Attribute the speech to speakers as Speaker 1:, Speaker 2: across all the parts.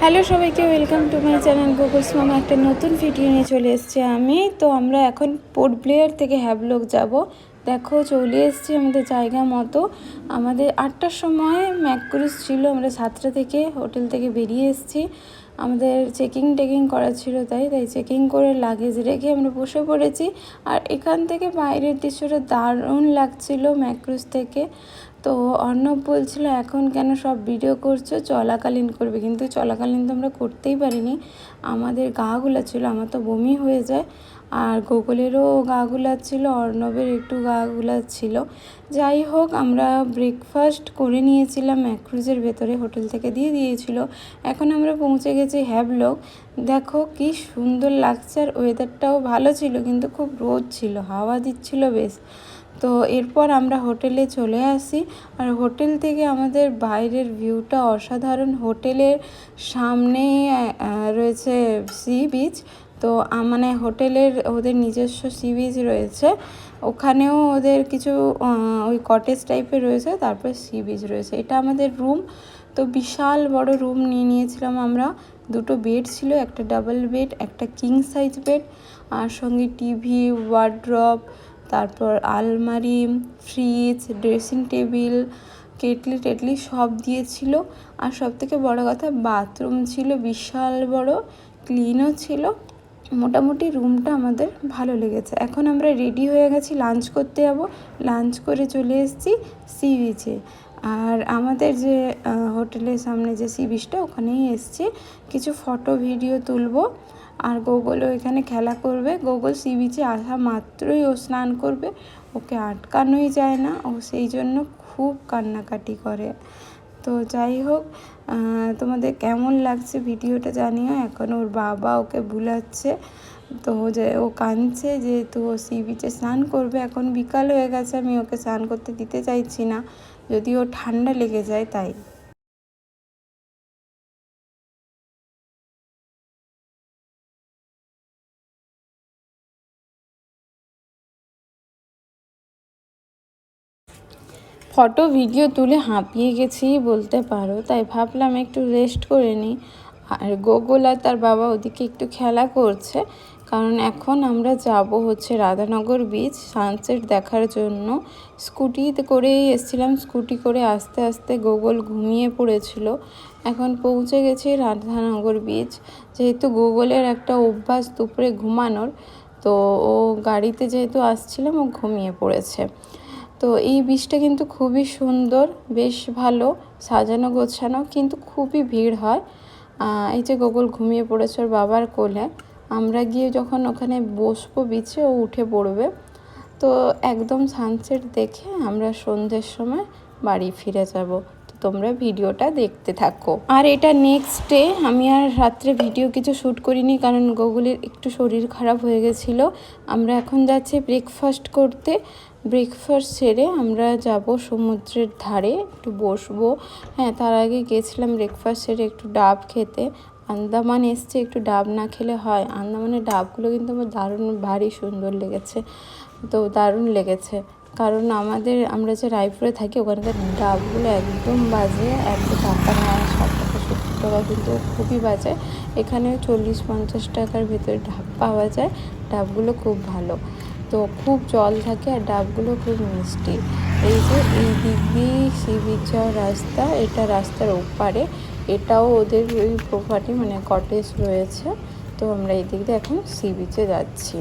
Speaker 1: Hello সবাইকে welcome to my channel Googles মামা একটা নতুন ভিডিও নিয়ে চলে এসেছি আমি। তো আমরা এখন পোর্ট ব্লেয়ার থেকে হ্যাবলক যাব। দেখো, চলে এসেছি আমাদের জায়গা মতো। আমাদের আটটার সময় ম্যাকক্রুজ ছিল। আমরা সাতটা থেকে হোটেল থেকে বেরিয়ে এসেছি। আমাদের চেকিং টেকিং করা ছিল তাই তাই চেকিং করে লাগেজ রেখে আমরা বসে পড়েছি। আর এখান থেকে বাইরের দৃশ্যটা দারুণ লাগছিল ম্যাক্রুজ থেকে। তো অর্ণব বলছিল, এখন কেন সব ভিডিও করছ? চলাকালীন করবে। কিন্তু চলাকালীন তো আমরা করতেই পারিনি। আমাদের গা ছিল, আমার তো বমি হয়ে যায়। আর গোকুলেরও গা ছিল, অর্ণবের একটু গা ছিল। যাই হোক, আমরা ব্রেকফাস্ট করে নিয়েছিলাম, ম্যাক্রুজের ভেতরে হোটেল থেকে দিয়ে দিয়েছিল। এখন আমরা পৌঁছে গেছি হ্যাবলক। দেখো কি সুন্দর লাগছে, আর ওয়েদারটাও ভালো ছিল, কিন্তু খুব রোদ ছিল, হাওয়া দিচ্ছিল বেশ। তো এরপর আমরা হোটেলে চলে আসি। আর হোটেল থেকে আমাদের বাইরের ভিউটা অসাধারণ। হোটেলের সামনেই রয়েছে সি বিচ। তো মানে হোটেলের ওদের নিজস্ব সি বিচ রয়েছে। ওখানেও ওদের কিছু ওই কটেজ টাইপের রয়েছে, তারপর সি বিচ রয়েছে। এটা আমাদের রুম তো, বিশাল বড় রুম নিয়ে নিয়েছিলাম আমরা। দুটো বেড ছিল, একটা ডাবল বেড একটা কিং সাইজ বেড আর সঙ্গে টিভি ওয়ার্ড্রপ তারপর আলমারি fridge dressing table kettle Tetley সব দিয়েছিল। আর সব থেকে বড়ো কথা বাথরুম ছিল বিশাল বড় ক্লিনও ছিল। মোটামুটি রুমটা আমাদের ভালো লেগেছে। এখন আমরা রেডি হয়ে গেছি লাঞ্চ করতে যাব। লাঞ্চ করে চলে এসেছি সি বিচে আর আমাদের যে হোটেলের সামনে যে সি বিচটা ওখানেই এসছি। কিছু ফটো ভিডিও তুলবো। আর গোগলও এখানে খেলা করবে। গোগল সি বিচে আসা মাত্রই ও স্নান করবে। ওকে আটকানোই যায় না। ও সেই জন্য খুব কান্নাকাটি করে। তো যাই হোক তোমাদের কেমন লাগছে ভিডিওটা জানিও। এখন ওর বাবা ওকে বুলাচ্ছে। তো যে, ও কাঁদছে যেহেতু ও সি বিচে স্নান করবে। এখন বিকাল হয়ে গেছে। আমি ওকে স্নান করতে দিতে চাইছি না। যদি ও ঠান্ডা লেগে যায় তাই। ফটো, ভিডিও তুলে হাঁপিয়ে গেছি বলতে পারো। তাই ভাবলাম একটু রেস্ট করে নিই। আর গোগল আর তার বাবা ওদিকে একটু খেলা করছে। কারণ এখন আমরা যাব হচ্ছে রাধানগর বিচ সানসেট দেখার জন্য। স্কুটিতে করেই এসেছিলাম, স্কুটি করে আস্তে আস্তে গোগল ঘুমিয়ে পড়েছিল। এখন পৌঁছে গেছি রাধানগর বিচ যেহেতু গোগলের একটা অভ্যাস দুপুরে ঘুমানোর, তো ও গাড়িতে যেহেতু আসছিলাম ও ঘুমিয়ে পড়েছে। তো এই বীজটা কিন্তু খুবই সুন্দর, বেশ ভালো, সাজানো গোছানো কিন্তু খুবই ভিড় হয়। এই যে গোগল ঘুমিয়ে পড়েছে ওর বাবার কোলে, আমরা গিয়ে যখন ওখানে বসবো বিচে, ও উঠে পড়বে। তো একদম সানসেট দেখে আমরা সন্ধ্যের সময় বাড়ি ফিরে যাব। তো তোমরা ভিডিওটা দেখতে থাকো। আর এটা নেক্সট ডে আমি আর রাত্রে ভিডিও কিছু শ্যুট করিনি কারণ গুগলের একটু শরীর খারাপ হয়ে গেছিল। আমরা এখন যাচ্ছি ব্রেকফাস্ট করতে। ব্রেকফাস্ট সেরে আমরা যাব সমুদ্রের ধারে, একটু বসবো। হ্যাঁ তার আগে গেছিলাম ব্রেকফাস্ট সেরে একটু ডাব খেতে। আন্দামান এসছে, একটু ডাব না খেলে হয়। আন্দামানের ডাবগুলো কিন্তু আমার দারুণ, ভারী সুন্দর লেগেছে। তো দারুণ লেগেছে। কারণ আমাদের, আমরা যে রায়পুরে থাকি ওখানকার ডাবগুলো একদম বাজে এত টাকা নেয় ষাট টাকা সত্তর টাকা কিন্তু খুবই বাজে। এখানে চল্লিশ পঞ্চাশ টাকার ভেতরে ডাব পাওয়া যায়। ডাবগুলো খুব ভালো। তো খুব জল থাকে আর ডাবগুলো খুব মিষ্টি। এই যে এই দিক দিয়ে সি রাস্তা, এটা রাস্তার ওপারে। এটাও ওদের ওই প্রপার্টি মানে কটেজ রয়েছে। তো আমরা এই দিক দিয়ে এখন সি বিচে যাচ্ছি।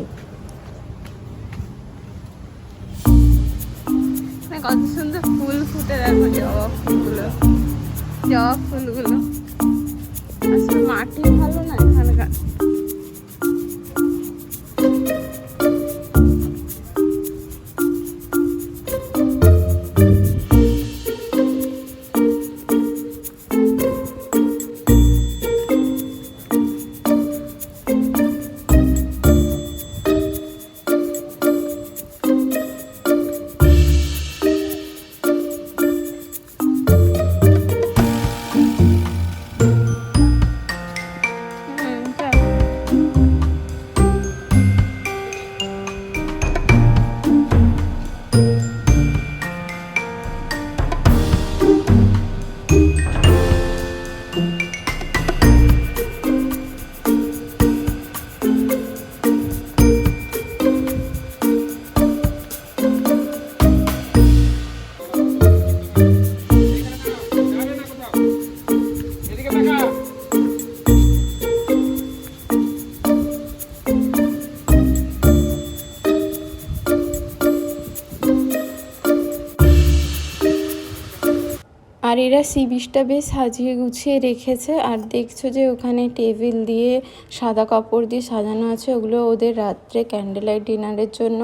Speaker 1: কত সুন্দর ফুল ফুটে দেখো, জবা ফুলগুলো। জবা ফুলগুলো। আসলে মাটি ভালো না এখানকার আর এরা সি বিচটা বেশ সাজিয়ে গুছিয়ে রেখেছে। আর দেখছ যে ওখানে টেবিল দিয়ে সাদা কাপড় দিয়ে সাজানো আছে। ওগুলো ওদের রাত্রে ক্যান্ডেল লাইট ডিনারের জন্য।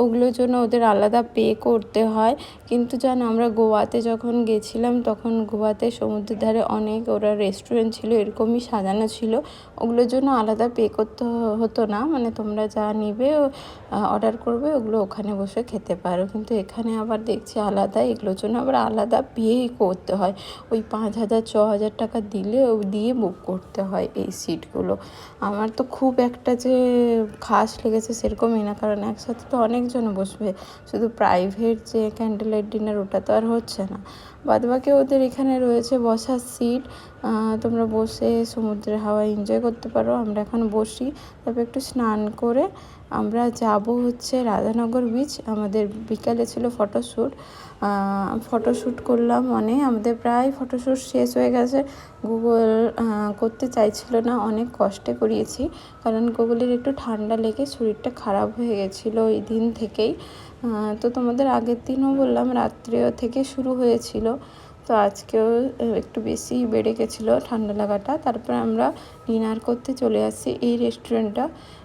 Speaker 1: ওগুলোর জন্য ওদের আলাদা পে করতে হয়। কিন্তু জানো, আমরা গোয়াতে যখন গেছিলাম, তখন গোয়াতে সমুদ্রের ধারে অনেক ওরা রেস্টুরেন্ট ছিল, এরকমই সাজানো ছিল। ওগুলোর জন্য আলাদা পে করতে হতো না। মানে তোমরা যা নিবে অর্ডার করবে, ওগুলো ওখানে বসে খেতে পারো। কিন্তু এখানে আবার দেখছি আলাদা, এগুলোর জন্য আবার আলাদা পে করতে হয়। ওই পাঁচ হাজার, ছ হাজার টাকা দিলে দিয়ে বুক করতে হয় এই সিটগুলো আমার তো খুব একটা যে খাস লেগেছে সেরকমই না, কারণ একসাথে তো অনেকজন বসবে। শুধু প্রাইভেট যে ক্যান্ডেল লাইট ডিনার ওটা তো আর হচ্ছে না। বাদবাকি ওদের এখানে রয়েছে বসার সিট তোমরা বসে সমুদ্রের হাওয়া এনজয় করতে পারো। আমরা এখন বসি, তারপর একটু স্নান করে আমরা যাব হচ্ছে রাধানগর বিচ আমাদের বিকালে ছিল ফটোশ্যুট ফটোশ্যুট করলাম মানে আমাদের প্রায় ফটোশ্যুট শেষ হয়ে গেছে। গুগল করতে চাইছিল না, অনেক কষ্টে করিয়েছি, কারণ গুগলের একটু ঠান্ডা লেগে শরীরটা খারাপ হয়ে গেছিল ওই দিন থেকেই। তো তোমাদের আগের দিনও বললাম, রাত্রেও থেকে শুরু হয়েছিল। তো আজকেও একটু বেশি বেড়ে গেছিল ঠান্ডা লাগাটা। তারপর আমরা ডিনার করতে চলে আসি এই রেস্টুরেন্টটা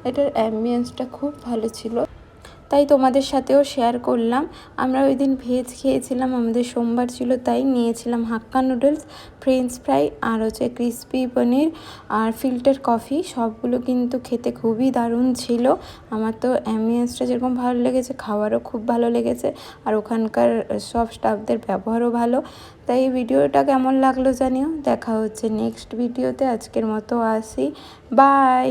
Speaker 1: এটার অ্যাম্বিয়েন্সটা খুব ভালো ছিল। তাই তোমাদের সাথেও শেয়ার করলাম। আমরা ওই দিন ভেজ খেয়েছিলাম, আমাদের সোমবার ছিল, তাই নিয়েছিলাম হাক্কা নুডলস ফ্রেঞ্চ ফ্রাই আর হচ্ছে ক্রিসপি পনির আর ফিল্টার কফি সবগুলো কিন্তু খেতে খুবই দারুণ ছিল। আমার তো অ্যাম্বিয়েন্সটা যেরকম ভালো লেগেছে, খাওয়ারও খুব ভালো লেগেছে আর ওখানকার সব স্টাফদের ব্যবহারও ভালো। তাই এই ভিডিওটা কেমন লাগল জানিও। দেখা হচ্ছে নেক্সট ভিডিওতে আজকের মতো আসি। বাই